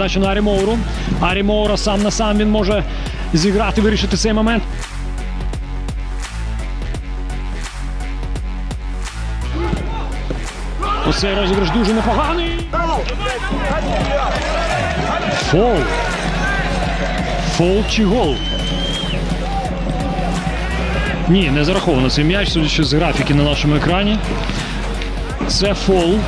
Передача на Арі Моуру. Арі Моура сам на сам він може зіграти, вирішити цей момент. Оцей розіграш дуже непоганий. Фол. Фол чи гол? Ні, не зараховано цей м'яч, судячи з графіки на нашому екрані. Це фол.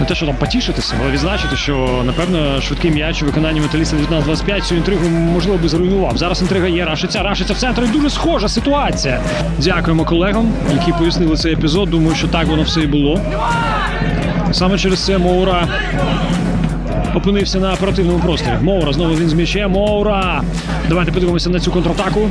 Не те, що там потішитися, але відзначити, що напевно швидкий м'яч у виконанні металіста 19-25 цю інтригу можливо би зруйнував. Зараз інтрига є, рашиться, рашиться в центр. І дуже схожа ситуація. Дякуємо колегам, які пояснили цей епізод. Думаю, що так воно все і було. Саме через це Моура опинився на оперативному просторі. Моура знову він з м'ячем. Моура! Давайте подивимося на цю контратаку.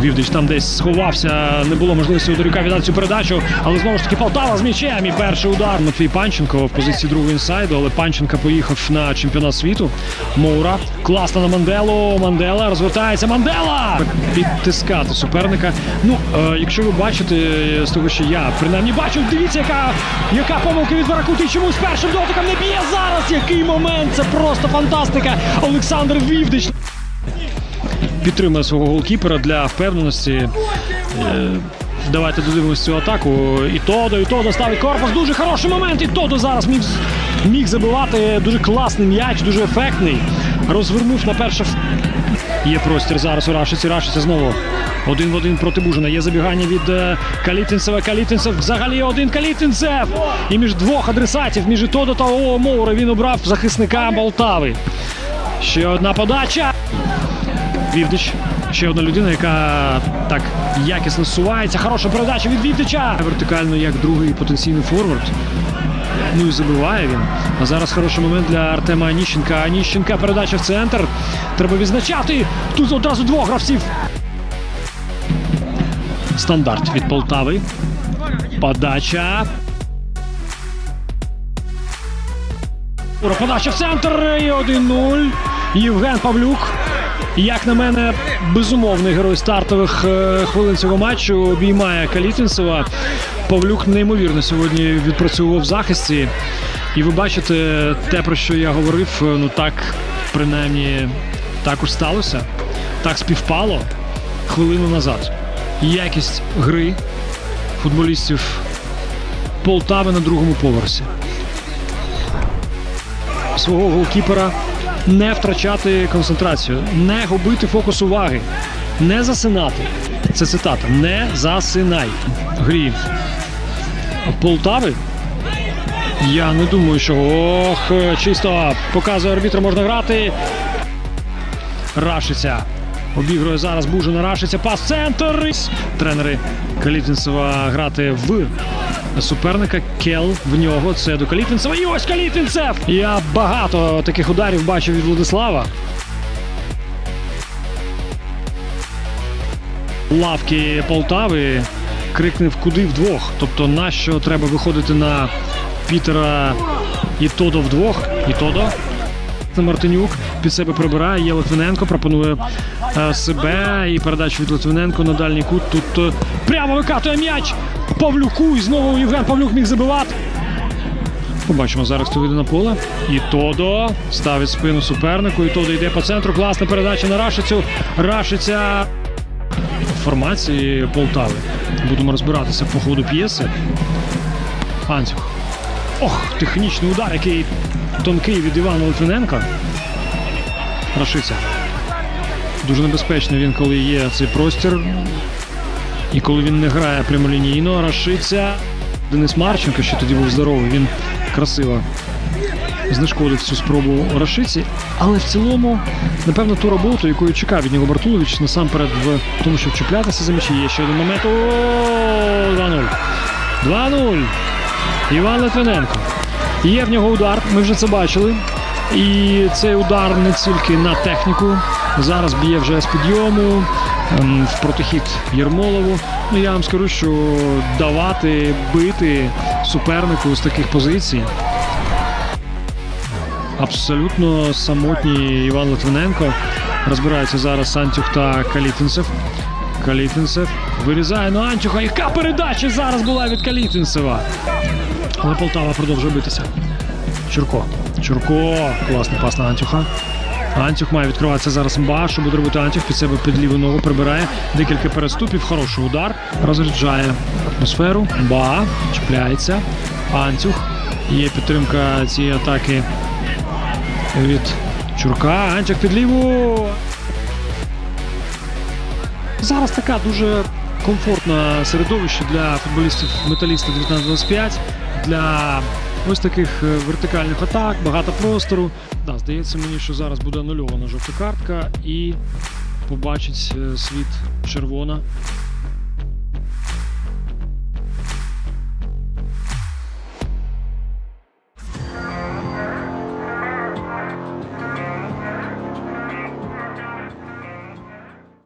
Вівдич там десь сховався, не було можливості у Дорюка віддати цю передачу, але знову ж таки Полтава з м'ячем і перший удар. Матвій Панченко в позиції другого інсайду, але Панченко поїхав на чемпіонат світу. Моура класно на Манделу. Мандела розвертається. Мандела підтискати суперника. Ну, е, якщо ви бачите е, з того, що я принаймні бачу, дивіться, яка, яка помилка від Баракути. Чомусь першим дотиком не б'є зараз. Який момент! Це просто фантастика. Олександр Вівдич підтримує свого голкіпера для впевненості. Е, Давайте додивимося цю атаку. І Тодо, і Тодо ставить корпус. Дуже хороший момент. І Тодо зараз міг, міг забивати. Дуже класний м'яч, дуже ефектний. Розвернув на перше. Є простір зараз у Рашиці. Рашиця знову один в один проти Бужина. Є забігання від е, Калітинцева. Калітинцев взагалі один Калітинцев. І між двох адресатів, між Тодо та О Моура він обрав захисника Болтави. Ще одна подача. Вівдич. Ще одна людина, яка так якісно сувається. Хороша передача від Вівдича. Вертикально як другий потенційний форвард. Ну і забиває він. А зараз хороший момент для Артема Аніщенка. Аніщенка передача в центр. Треба відзначати. Тут одразу двох гравців. Стандарт від Полтави. Подача. Подача в центр і 1-0. Євген Павлюк. Як на мене, безумовний герой стартових е, хвилин цього матчу обіймає Калітінцева. Павлюк неймовірно сьогодні відпрацьовував в захисті. І ви бачите те, про що я говорив, е, ну так, принаймні, також сталося. Так співпало хвилину назад. Якість гри футболістів Полтави на другому поверсі свого голкіпера не втрачати концентрацію, не губити фокус уваги, не засинати. Це цитата. Не засинай. Грі Полтави. Я не думаю, що ох, чисто показує арбітр, можна грати. Рашиця. Обігрує зараз Бужина Рашиця. Пас центр. Тренери Калітинцева грати в суперника. Кел в нього. Це до Калітинцева. І ось Калітинцев! Я багато таких ударів бачив від Владислава. Лавки Полтави крикнув куди вдвох. Тобто, нащо треба виходити на Пітера і Тодо вдвох. І Тодо. Мартинюк під себе прибирає. Є Литвиненко, пропонує е, себе і передачу від Литвиненко на дальній кут. Тут е, прямо викатує м'яч Павлюку. І знову Євген Павлюк міг забивати. Побачимо зараз, хто вийде на поле. І Тодо ставить спину супернику. І Тодо йде по центру. Класна передача на Рашицю. Рашиця формації Полтави. Будемо розбиратися по ходу п'єси. Панцюх. Ох, технічний удар, який тонкий від Івана Литвиненка. Рашиця. Дуже небезпечний він, коли є цей простір. І коли він не грає прямолінійно, Рашиця. Денис Марченко, що тоді був здоровий, він красиво знешкодив цю спробу Рашиці. Але в цілому, напевно, ту роботу, якою чекав від нього Бартулович, насамперед в тому, щоб чіплятися за м'ячі. Є ще один момент. О, 2-0. 2-0. Іван Литвиненко. Є в нього удар, ми вже це бачили. І цей удар не тільки на техніку. Зараз б'є вже з підйому ем, в протихід Єрмолову. Ну я вам скажу, що давати бити супернику з таких позицій. Абсолютно самотній Іван Литвиненко. Розбираються зараз Сантюх та Калітинцев. Калітинцев вирізає на Антюха. Яка передача зараз була від Калітинцева? Але Полтава продовжує битися. Чурко. Чурко. Класний пас на Антюха. Антюх має відкриватися зараз Мба. Що буде робити Антюх? Під себе під ліву ногу прибирає. Декілька переступів. Хороший удар. Розряджає атмосферу. Мба. Чіпляється. Антюх. Є підтримка цієї атаки від Чурка. Антюх під ліву. Зараз така дуже комфортне середовище для футболістів металіста 1925, для ось таких е, вертикальних атак, багато простору. Да, здається мені, що зараз буде анульована жовта картка і побачить е, світ червона